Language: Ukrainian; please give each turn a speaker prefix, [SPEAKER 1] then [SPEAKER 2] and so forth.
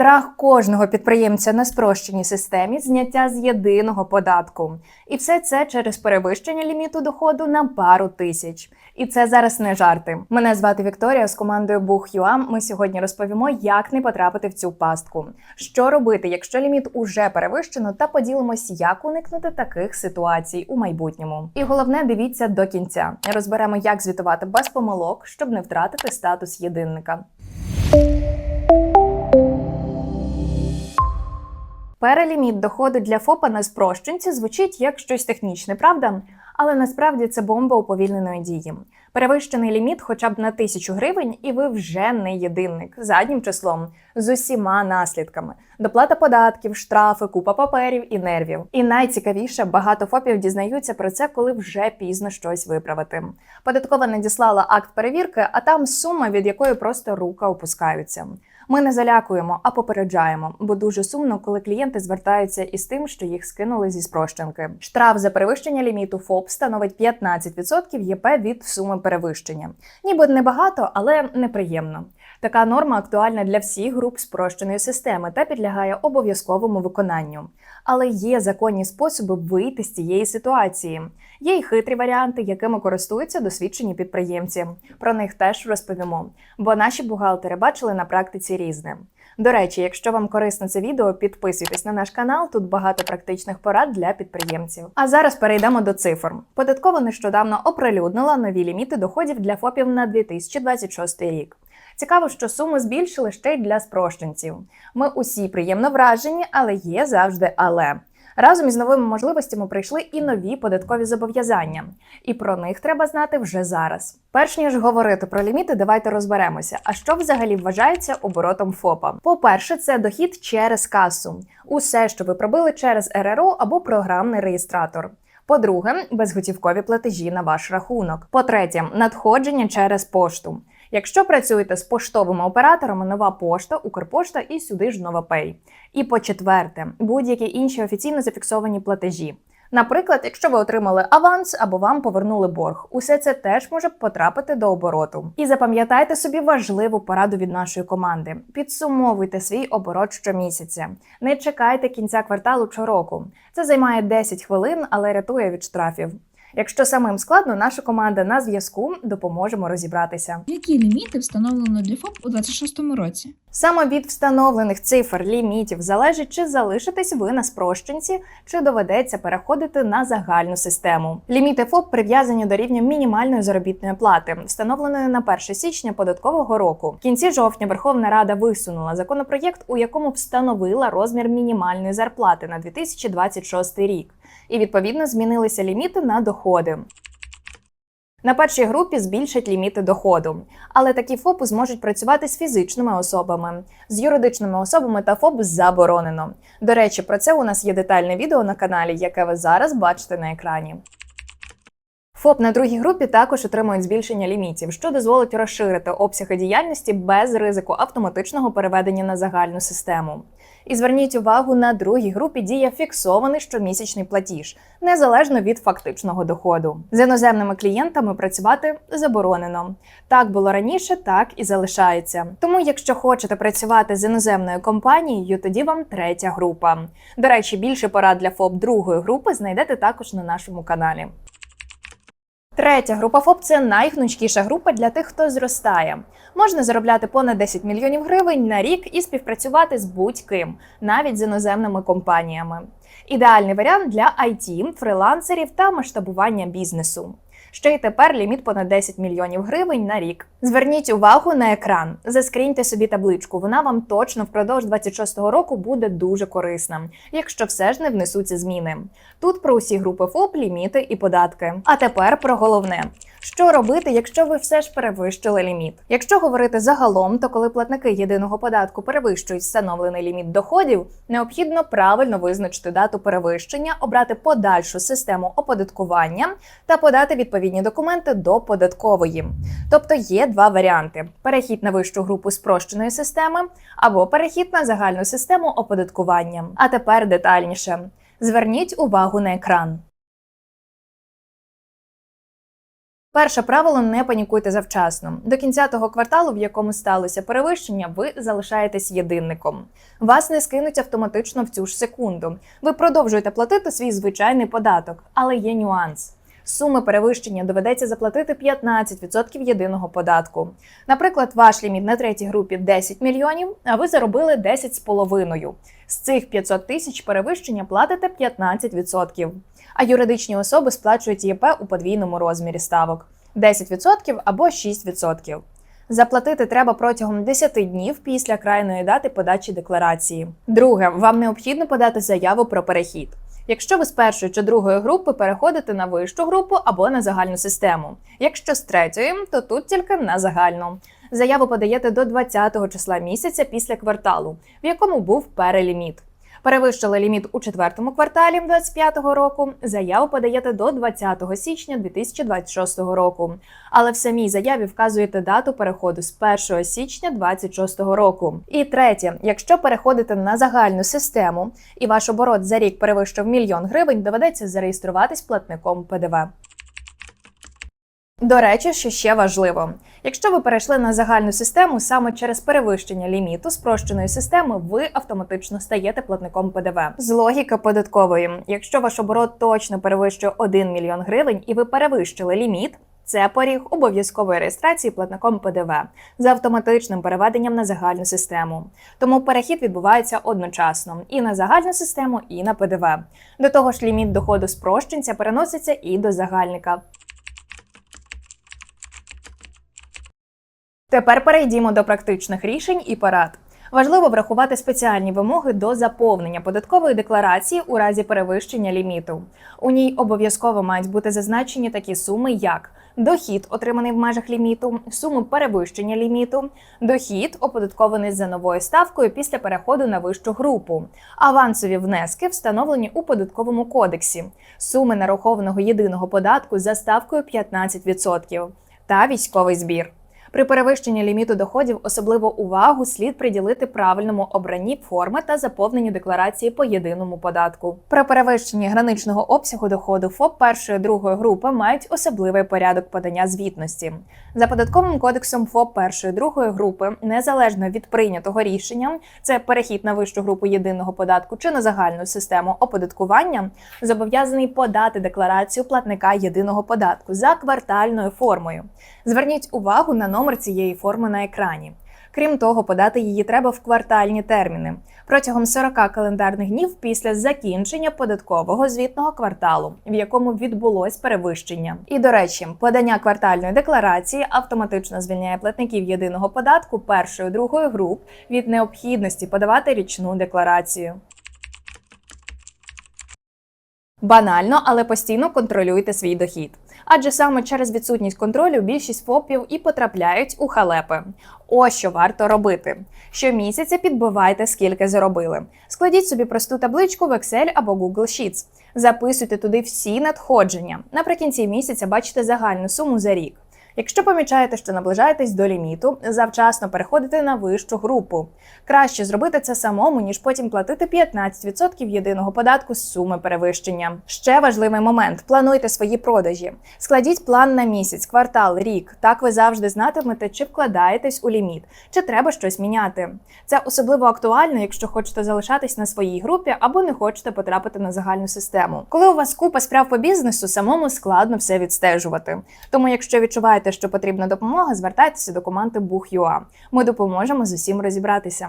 [SPEAKER 1] Страх кожного підприємця на спрощеній системі зняття з єдиного податку. І все це через перевищення ліміту доходу на пару тисяч. І це зараз не жарти. Мене звати Вікторія з командою Бух.ua. Ми сьогодні розповімо, як не потрапити в цю пастку, що робити, якщо ліміт уже перевищено, та поділимось, як уникнути таких ситуацій у майбутньому. І головне, дивіться до кінця. Розберемо, як звітувати без помилок, щоб не втратити статус єдинника. Переліміт доходу для ФОПа на спрощенці звучить як щось технічне, правда? Але насправді це бомба уповільненої дії. Перевищений ліміт хоча б на тисячу гривень, і ви вже не єдинник заднім числом з усіма наслідками: доплата податків, штрафи, купа паперів і нервів. І найцікавіше, багато ФОПів дізнаються про це, коли вже пізно щось виправити. Податкова надіслала акт перевірки, а там сума, від якої просто рука опускаються. Ми не залякуємо, а попереджаємо, бо дуже сумно, коли клієнти звертаються із тим, що їх скинули зі спрощенки. Штраф за перевищення ліміту ФОП становить 15% ЄП від суми перевищення. Ніби небагато, але неприємно. Така норма актуальна для всіх груп спрощеної системи та підлягає обов'язковому виконанню. Але є законні способи вийти з цієї ситуації. Є й хитрі варіанти, якими користуються досвідчені підприємці. Про них теж розповімо, бо наші бухгалтери бачили на практиці різне. До речі, якщо вам корисно це відео, підписуйтесь на наш канал. Тут багато практичних порад для підприємців. А зараз перейдемо до цифр. Податково нещодавно оприлюднила нові ліміти доходів для ФОПів на 2026 рік. Цікаво, що суми збільшили ще й для спрощенців. Ми усі приємно вражені, але є завжди але. Разом із новими можливостями прийшли і нові податкові зобов'язання, і про них треба знати вже зараз. Перш ніж говорити про ліміти, давайте розберемося. А що взагалі вважається оборотом ФОПа? По-перше, це дохід через касу, усе, що ви пробили через РРО або програмний реєстратор. По-друге, безготівкові платежі на ваш рахунок. По-третє, надходження через пошту. Якщо працюєте з поштовими операторами, нова пошта, Укрпошта і сюди ж NovaPay. І по четверте, будь-які інші офіційно зафіксовані платежі. Наприклад, якщо ви отримали аванс або вам повернули борг, усе це теж може потрапити до обороту. І запам'ятайте собі важливу пораду від нашої команди: підсумовуйте свій оборот щомісяця. Не чекайте кінця кварталу чи року. Це займає 10 хвилин, але рятує від штрафів. Якщо самим складно, наша команда на зв'язку допоможемо розібратися.
[SPEAKER 2] Які ліміти встановлено для ФОП у 2026 році?
[SPEAKER 1] Саме від встановлених цифр лімітів залежить, чи залишитесь ви на спрощенці, чи доведеться переходити на загальну систему. Ліміти ФОП прив'язані до рівня мінімальної заробітної плати, встановленої на 1 січня податкового року. В кінці жовтня Верховна Рада висунула законопроєкт, у якому встановила розмір мінімальної зарплати на 2026 рік, і відповідно змінилися ліміти на доходи. На першій групі збільшать ліміти доходу, але такі ФОПи зможуть працювати з фізичними особами, з юридичними особами та ФОП заборонено. До речі, про це у нас є детальне відео на каналі, яке ви зараз бачите на екрані. ФОП на другій групі також отримують збільшення лімітів, що дозволить розширити обсяги діяльності без ризику автоматичного переведення на загальну систему. І зверніть увагу, на другій групі діє фіксований щомісячний платіж, незалежно від фактичного доходу. З іноземними клієнтами працювати заборонено. Так було раніше, так і залишається. Тому, якщо хочете працювати з іноземною компанією, тоді вам третя група. До речі, більше порад для ФОП другої групи знайдете також на нашому каналі. Третя група ФОП це найгнучкіша група для тих, хто зростає. Можна заробляти понад 10 мільйонів гривень на рік і співпрацювати з будь-ким, навіть з іноземними компаніями. Ідеальний варіант для IT, фрилансерів та масштабування бізнесу. Ще й тепер ліміт понад 10 мільйонів гривень на рік. Зверніть увагу на екран, заскріньте собі табличку. Вона вам точно впродовж 26-го року буде дуже корисна, якщо все ж не внесуться зміни. Тут про усі групи ФОП, ліміти і податки. А тепер про головне. Що робити, якщо ви все ж перевищили ліміт? Якщо говорити загалом, то коли платники єдиного податку перевищують встановлений ліміт доходів, необхідно правильно визначити дату перевищення, обрати подальшу систему оподаткування та подати відповідні документи до податкової. Тобто є два варіанти: перехід на вищу групу спрощеної системи або перехід на загальну систему оподаткування. А тепер детальніше. Зверніть увагу на екран. Перше правило не панікуйте завчасно. До кінця того кварталу, в якому сталося перевищення, ви залишаєтесь єдинником. Вас не скинуть автоматично в цю ж секунду. Ви продовжуєте платити свій звичайний податок, але є нюанс. Суми перевищення доведеться заплатити 15% єдиного податку. Наприклад, ваш ліміт на третій групі 10 мільйонів, а ви заробили 10,5. З цих 500 тисяч перевищення платите 15%. А юридичні особи сплачують ЄП у подвійному розмірі ставок 10% або 6%. Заплатити треба протягом 10 днів після крайної дати подачі декларації. Друге, вам необхідно подати заяву про перехід. Якщо ви з першої чи другої групи переходите на вищу групу або на загальну систему. Якщо з третьої, то тут тільки на загальну. Заяву подаєте до 20-го числа місяця після кварталу, в якому був переліміт. Перевищили ліміт у четвертому кварталі 2025 року. Заяву подаєте до 20 січня 2026 року. Але в самій заяві вказуєте дату переходу з 1 січня 2026 року. І третє, якщо переходите на загальну систему і ваш оборот за рік перевищив мільйон гривень, доведеться зареєструватись платником ПДВ. До речі, що ще важливо, якщо ви перейшли на загальну систему саме через перевищення ліміту спрощеної системи, ви автоматично стаєте платником ПДВ. З логіки податкової, якщо ваш оборот точно перевищує 1 мільйон гривень і ви перевищили ліміт. Це поріг обов'язкової реєстрації платником ПДВ з автоматичним переведенням на загальну систему. Тому перехід відбувається одночасно і на загальну систему, і на ПДВ. До того ж, ліміт доходу спрощенця переноситься і до загальника. Тепер перейдімо до практичних рішень і порад. Важливо врахувати спеціальні вимоги до заповнення податкової декларації у разі перевищення ліміту. У ній обов'язково мають бути зазначені такі суми, як дохід, отриманий в межах ліміту, суми перевищення ліміту, дохід, оподаткований за новою ставкою після переходу на вищу групу, авансові внески, встановлені у податковому кодексі, суми нарахованого єдиного податку за ставкою 15% та військовий збір. При перевищенні ліміту доходів особливу увагу слід приділити правильному обранні форми та заповненню декларації по єдиному податку. При перевищенні граничного обсягу доходу ФОП першої другої групи мають особливий порядок подання звітності. За податковим кодексом ФОП першої другої групи, незалежно від прийнятого рішення, це перехід на вищу групу єдиного податку чи на загальну систему оподаткування, зобов'язаний подати декларацію платника єдиного податку за квартальною формою. Зверніть увагу на номер цієї форми на екрані. Крім того, подати її треба в квартальні терміни протягом 40 календарних днів після закінчення податкового звітного кварталу, в якому відбулось перевищення. І до речі, подання квартальної декларації автоматично звільняє платників єдиного податку першої другої груп від необхідності подавати річну декларацію. Банально, але постійно контролюйте свій дохід. Адже саме через відсутність контролю більшість ФОПів і потрапляють у халепи. Ось що варто робити. Щомісяця підбивайте, скільки заробили. Складіть собі просту табличку в Excel або Google Sheets. Записуйте туди всі надходження. Наприкінці місяця бачите загальну суму за рік. Якщо помічаєте, що наближаєтесь до ліміту, завчасно переходите на вищу групу. Краще зробити це самому, ніж потім платити 15% єдиного податку з суми перевищення. Ще важливий момент: плануйте свої продажі. Складіть план на місяць, квартал, рік. Так ви завжди знатимете, чи вкладаєтесь у ліміт, чи треба щось міняти. Це особливо актуально, якщо хочете залишатись на своїй групі або не хочете потрапити на загальну систему. Коли у вас купа справ по бізнесу, самому складно все відстежувати. Тому, якщо відчуваєте, що потрібна допомога, звертайтеся до команди Бух.ua. Ми допоможемо з усім розібратися.